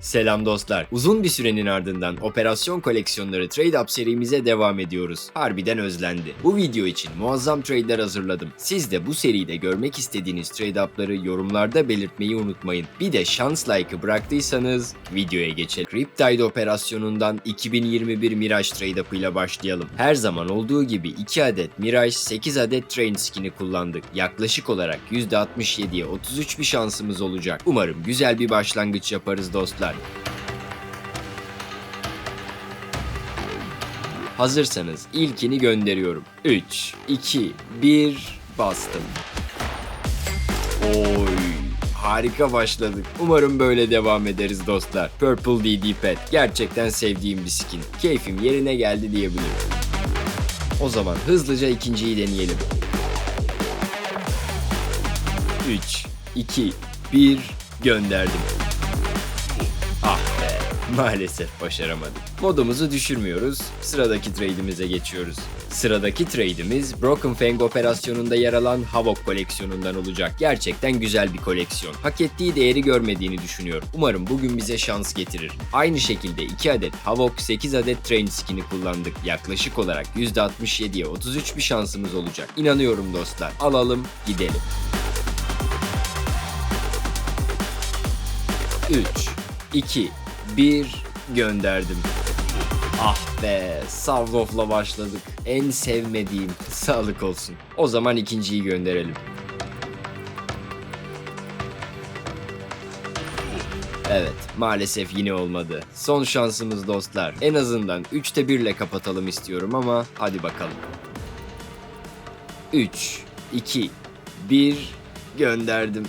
Selam dostlar. Uzun bir sürenin ardından operasyon koleksiyonları Trade Up serimize devam ediyoruz. Harbiden özlendi. Bu video için muazzam trade'ler hazırladım. Siz de bu seride görmek istediğiniz trade up'ları yorumlarda belirtmeyi unutmayın. Bir de şans like'ı bıraktıysanız videoya geçelim. Riptide operasyonundan 2021 Mirage trade up ile başlayalım. Her zaman olduğu gibi 2 adet Mirage 8 adet train skin'i kullandık. Yaklaşık olarak %67'ye 33 bir şansımız olacak. Umarım güzel bir başlangıç yaparız dostlar. Hazırsanız ilkini gönderiyorum. 3, 2, 1 bastım. Oy harika başladık. Umarım böyle devam ederiz dostlar. Purple DD Pet gerçekten sevdiğim bir skin. Keyfim yerine geldi diyebilirim. O zaman hızlıca ikinciyi deneyelim. 3, 2, 1 gönderdim. Maalesef başaramadık. Modumuzu düşürmüyoruz, sıradaki trade'imize geçiyoruz. Sıradaki trade'imiz Broken Fang operasyonunda yer alan Havok koleksiyonundan olacak. Gerçekten güzel bir koleksiyon. Hak ettiği değeri görmediğini düşünüyorum. Umarım bugün bize şans getirir. Aynı şekilde 2 adet Havok 8 adet Train skin'i kullandık. Yaklaşık olarak %67'ye 33 bir şansımız olacak. İnanıyorum dostlar. Alalım, gidelim. 3, 2, 1 gönderdim. Ah be, Savlov'la başladık. En sevmediğim. Sağlık olsun. O zaman ikinciyi gönderelim. Evet, maalesef yine olmadı. Son şansımız dostlar. En azından 3'te 1 ile kapatalım istiyorum ama hadi bakalım. 3, 2, 1 gönderdim.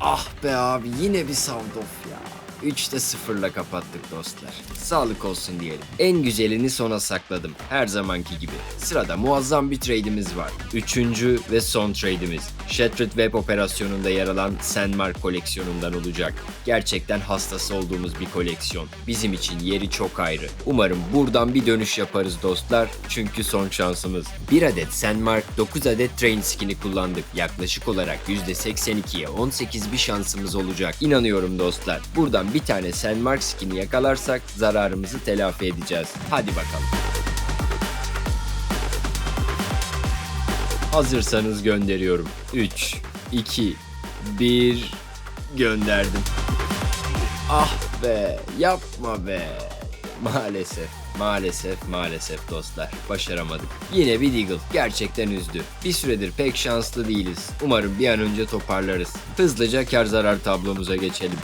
Ah be abi yine bir off ya. 3'te 0'la kapattık dostlar. Sağlık olsun diyelim. En güzelini sona sakladım. Her zamanki gibi. Sırada muazzam bir trade'imiz var. Üçüncü ve son trade'imiz. Shattered Web operasyonunda yer alan Sandmark koleksiyonundan olacak. Gerçekten hastası olduğumuz bir koleksiyon. Bizim için yeri çok ayrı. Umarım buradan bir dönüş yaparız dostlar. Çünkü son şansımız. 1 adet Sandmark, 9 adet Train skin'i kullandık. Yaklaşık olarak %82'ye 18 bir şansımız olacak. İnanıyorum dostlar. Buradan bir tane Sandmark skin'i yakalarsak zararımızı telafi edeceğiz. Hadi bakalım. Hazırsanız gönderiyorum. 3, 2, 1 gönderdim. Ah be, yapma be. Maalesef, maalesef, maalesef dostlar. Başaramadık. Yine bir Deagle. Gerçekten üzdü. Bir süredir pek şanslı değiliz. Umarım bir an önce toparlarız. Hızlıca kar zarar tablomuza geçelim.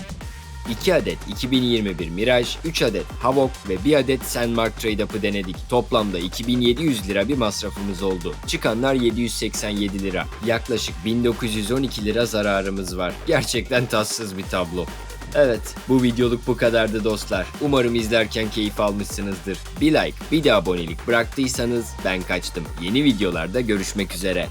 2 adet 2021 Mirage, 3 adet Havok ve 1 adet Sandmark Trade Up'ı denedik. Toplamda 2700 lira bir masrafımız oldu. Çıkanlar 787 lira. Yaklaşık 1912 lira zararımız var. Gerçekten tatsız bir tablo. Evet, bu videoluk bu kadardı dostlar. Umarım izlerken keyif almışsınızdır. Bir like, bir de abonelik bıraktıysanız ben kaçtım. Yeni videolarda görüşmek üzere.